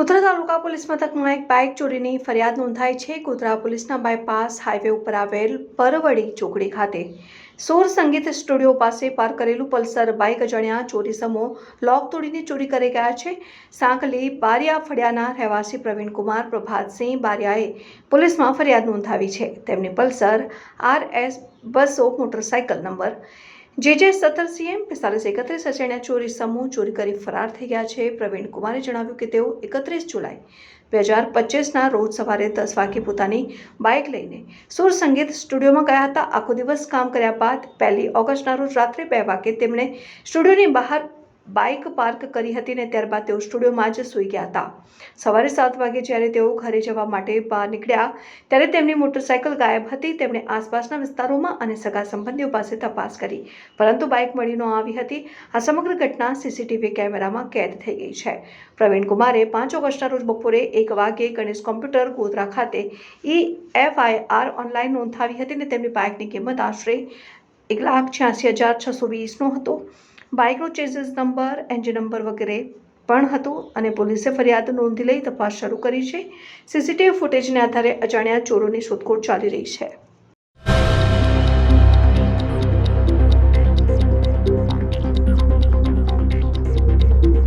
ગોધરા તાલુકા police મથકમાં એક bike ચોરીની ફરિયાદ નોંધાઈ છે. ગોધરા પોલીસના બાયપાસ હાઈવે ઉપર આવેલ પરવડી ચોકડી ખાતે સોર સંગીત સ્ટુડિયો પાસે પાર્ક કરેલું પલ્સર બાઇક અજાણ્યા ચોરી સમો લોક તોડીને ચોરી કરી ગયા છે. સાંકલી બારિયા ફળિયાના રહેવાસી પ્રવીણકુમાર પ્રભાતસિંહ બારિયાએ પોલીસમાં ફરિયાદ નોંધાવી છે. તેમની પલ્સર આર એસ બસો મોટરસાઇકલ નંબર જે જે સત્તર સીએમ પિસ્તાલીસ, એકત્રીસ અજાણ્યા ચોરી સમૂહ ચોરી કરી ફરાર થઈ ગયા છે. પ્રવીણ કુમારે જણાવ્યું કે તેઓ એકત્રીસ જુલાઈ બે હજાર પચીસના રોજ સવારે દસ વાગે પોતાની બાઇક લઈને સુર સંગીત સ્ટુડિયોમાં ગયા હતા. આખો દિવસ કામ કર્યા બાદ પહેલી ઓગસ્ટના રોજ રાત્રે બે વાગે તેમણે સ્ટુડિયોની બહાર બાઇક પાર્ક કરી હતી ને ત્યારબાદ તેઓ સ્ટુડિયોમાં જ સૂઈ ગયા હતા. સવારે સાત વાગે જ્યારે તેઓ ઘરે જવા માટે બહાર નીકળ્યા, ત્યારે તેમની મોટરસાયકલ ગાયબ હતી. તેમણે આસપાસના વિસ્તારોમાં અને સગા સંબંધીઓ પાસે તપાસ કરી, પરંતુ બાઇક મળી ન આવી હતી. આ સમગ્ર ઘટના સીસીટીવી કેમેરામાં કેદ થઈ ગઈ છે. પ્રવીણ કુમારે પાંચ ઓગસ્ટના રોજ બપોરે એક વાગે ગણેશ કોમ્પ્યુટર ગોધરા ખાતે ઈ એફઆઈઆર ઓનલાઈન નોંધાવી હતી ને તેમની બાઇકની કિંમત આશરે એક લાખ છ્યાસી હજાર છસો વીસનો હતો. બાઇકનો ચેસિસ નંબર, એન્જિન નંબર વગેરે પણ હતું અને પોલીસે ફરિયાદ નોંધી લઈ તપાસ શરૂ કરી છે. સીસીટીવી ફૂટેજને આધારે અજાણ્યા ચોરોની શોધખોળ ચાલી રહી છે.